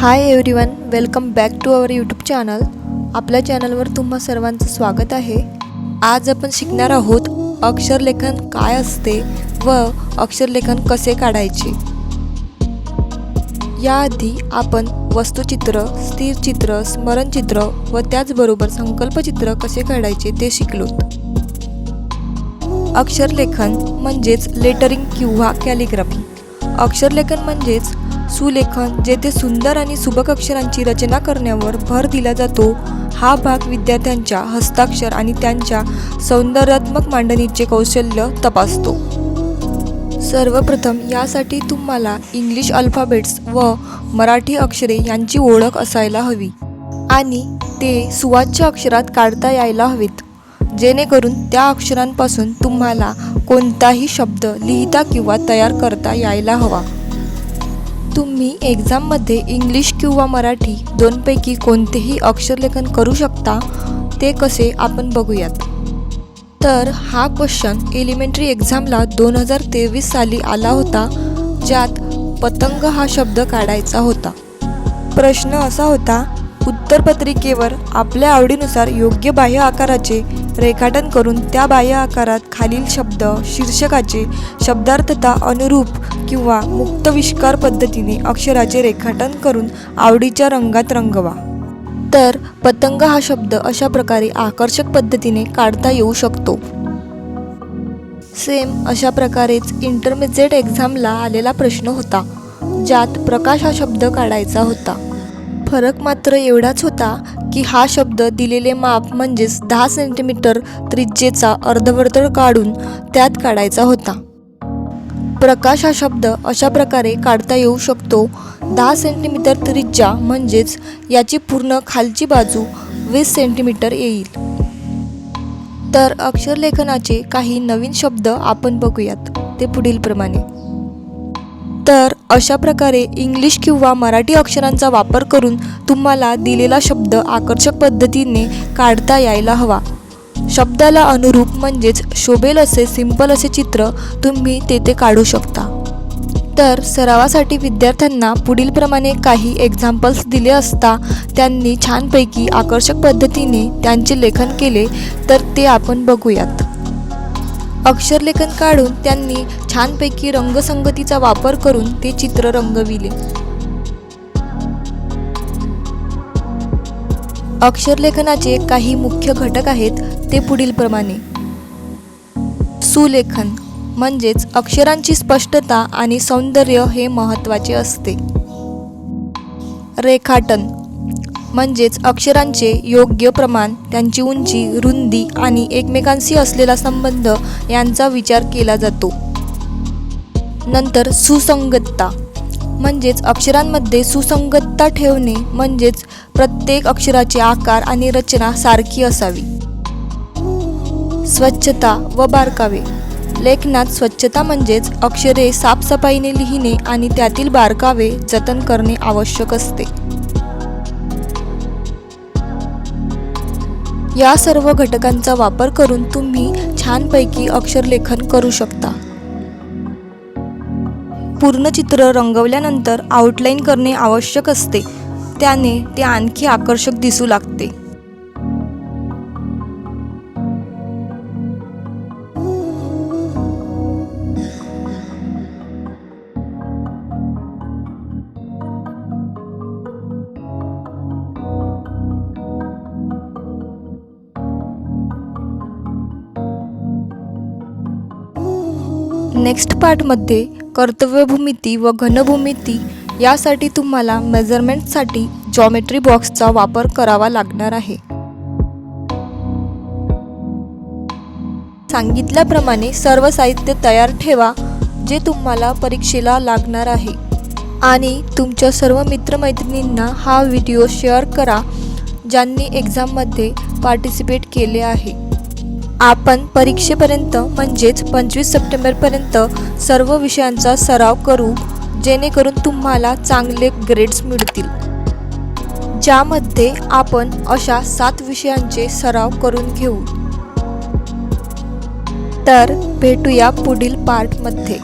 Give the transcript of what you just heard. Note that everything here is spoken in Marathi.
Hi everyone welcome back to our YouTube channel आपल्या चॅनलवर तुम्हा सर्वांचं स्वागत आहे. आज आपण शिकणार आहोत अक्षरलेखन काय असते व अक्षरलेखन कसे काढायचे. याआधी आपण वस्तुचित्र स्थिरचित्र स्मरणचित्र व त्याचबरोबर संकल्पचित्र कसे काढायचे ते शिकलोत. अक्षरलेखन म्हणजेच लेटरिंग किंवा कॅलिग्राफी अक्षरलेखन म्हणजेच सुलेखन जेथे सुंदर आणि सुबक अक्षरांची रचना करण्यावर भर दिला जातो हा भाग विद्यार्थ्यांच्या हस्ताक्षर आणि त्यांच्या सौंदर्यात्मक मांडणीचे कौशल्य तपासतो. सर्वप्रथम यासाठी तुम्हाला इंग्लिश अल्फाबेट्स व मराठी अक्षरे यांची ओळख असायला हवी आणि ते सुवाच्य अक्षरात काढता यायला हवेत जेणेकरून त्या अक्षरांपासून तुम्हाला कोणताही शब्द लिहिता किंवा तयार करता यायला हवा. तुम्ही एक्झाममध्ये इंग्लिश किंवा मराठी दोनपैकी कोणतेही अक्षरलेखन करू शकता ते कसे आपण बघूयात. तर हा क्वेश्चन एलिमेंटरी एक्झामला दोन हजार तेवीस साली आला होता ज्यात पतंग हा शब्द काढायचा होता. प्रश्न असा होता उत्तरपत्रिकेवर आपल्या आवडीनुसार योग्य बाह्य आकाराचे रेखाटन करून त्या बाह्य आकारात खालील शब्द शीर्षकाचे शब्दार्थता अनुरूप किंवा मुक्तविष्कार पद्धतीने अक्षराचे रेखाटन करून आवडीच्या रंगात रंगवा. तर पतंग हा शब्द अशा प्रकारे आकर्षक पद्धतीने काढता येऊ शकतो. सेम अशा प्रकारेच इंटरमिजिएट एक्झामला आलेला प्रश्न होता ज्यात प्रकाश हा शब्द काढायचा होता. फरक मात्र एवढाच होता की हा शब्द दिलेले माप म्हणजेच दहा सेंटीमीटर त्रिज्येचा अर्धवर्तुळ काढून त्यात काढायचा होता. प्रकाश हा शब्द अशा प्रकारे काढता येऊ शकतो. दहा सेंटीमीटर त्रिज्या म्हणजेच याची पूर्ण खालची बाजू वीस सेंटीमीटर येईल. तर अक्षरलेखनाचे काही नवीन शब्द आपण बघूयात. ते पुढीलप्रमाणे. तर अशा प्रकारे इंग्लिश किंवा मराठी अक्षरांचा वापर करून तुम्हाला दिलेला शब्द आकर्षक पद्धतीने काढता यायला हवा. शब्दाला अनुरूप म्हणजेच शोभेल असे सिंपल असे चित्र तुम्ही तेथे काढू शकता. तर सरावासाठी विद्यार्थ्यांना पुढीलप्रमाणे काही एक्झाम्पल्स दिले असता त्यांनी छानपैकी आकर्षक पद्धतीने त्यांचे लेखन केले तर ते आपण बघूयात. अक्षरलेखन काढून त्यांनी छानपैकी रंगसंगतीचा वापर करून ते चित्र रंगविले. अक्षरलेखनाचे काही मुख्य घटक आहेत ते पुढीलप्रमाणे सुलेखन म्हणजेच अक्षरांची स्पष्टता आणि सौंदर्य हे महत्त्वाचे असते. रेखाटन म्हणजेच अक्षरांचे योग्य प्रमाण त्यांची उंची रुंदी आणि एकमेकांशी असलेला संबंध यांचा विचार केला जातो. नंतर सुसंगतता म्हणजेच अक्षरांमध्ये सुसंगतता ठेवणे म्हणजेच प्रत्येक अक्षराचे आकार आणि रचना सारखी असावी. स्वच्छता व बारकावे लेखनात स्वच्छता म्हणजेच अक्षरे साफसफाईने लिहिणे आणि त्यातील बारकावे जतन करणे आवश्यक असते. या सर्व घटकांचा वापर करून तुम्ही छानपैकी अक्षरलेखन करू शकता. पूर्ण चित्र रंगवल्यानंतर आउटलाईन करणे आवश्यक असते. त्याने ते आणखी आकर्षक दिसू लागते. नेक्स्ट पार्टमध्ये कर्तव्यभूमिती व घनभूमिती यासाठी तुम्हाला मेजरमेंटसाठी जॉमेट्री बॉक्सचा वापर करावा लागणार आहे. सांगितल्याप्रमाणे सर्व साहित्य तयार ठेवा जे तुम्हाला परीक्षेला लागणार आहे. आणि तुमच्या सर्व मित्रमैत्रिणींना हा व्हिडिओ शेअर करा ज्यांनी एक्झाममध्ये पार्टिसिपेट केले आहे. आपण परीक्षेपर्यंत म्हणजेच पंचवीस सप्टेंबरपर्यंत सर्व विषयांचा सराव करू जेणेकरून तुम्हाला चांगले ग्रेड्स मिळतील. ज्यामध्ये आपण अशा सात विषयांचे सराव करून घेऊ. तर भेटूया पुढील पार्टमध्ये